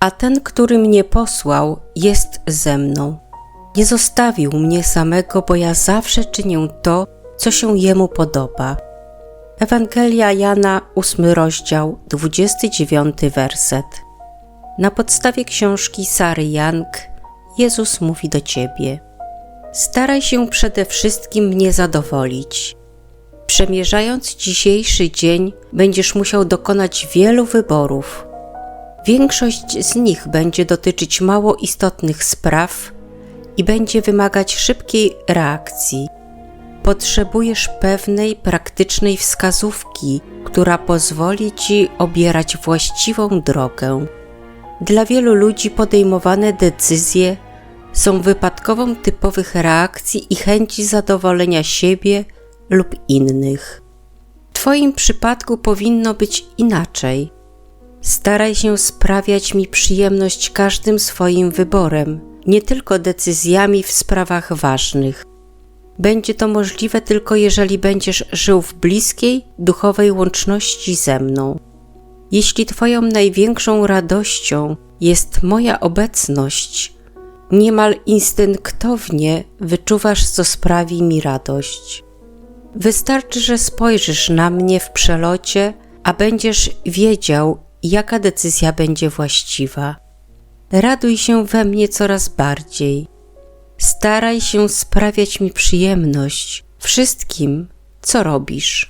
a ten, który mnie posłał, jest ze mną. Nie zostawił mnie samego, bo ja zawsze czynię to, co się jemu podoba. Ewangelia Jana, 8 rozdział, 29 werset. Na podstawie książki Sary Young Jezus mówi do ciebie: Staraj się przede wszystkim mnie zadowolić. Przemierzając dzisiejszy dzień, będziesz musiał dokonać wielu wyborów. Większość z nich będzie dotyczyć mało istotnych spraw i będzie wymagać szybkiej reakcji. Potrzebujesz pewnej praktycznej wskazówki, która pozwoli ci obierać właściwą drogę. Dla wielu ludzi podejmowane decyzje są wypadkową typowych reakcji i chęci zadowolenia siebie lub innych. W Twoim przypadku powinno być inaczej. Staraj się sprawiać mi przyjemność każdym swoim wyborem, nie tylko decyzjami w sprawach ważnych. Będzie to możliwe tylko jeżeli będziesz żył w bliskiej, duchowej łączności ze mną. Jeśli Twoją największą radością jest moja obecność, niemal instynktownie wyczuwasz, co sprawi mi radość. Wystarczy, że spojrzysz na mnie w przelocie, a będziesz wiedział, jaka decyzja będzie właściwa. Raduj się we mnie coraz bardziej. Staraj się sprawiać mi przyjemność wszystkim, co robisz.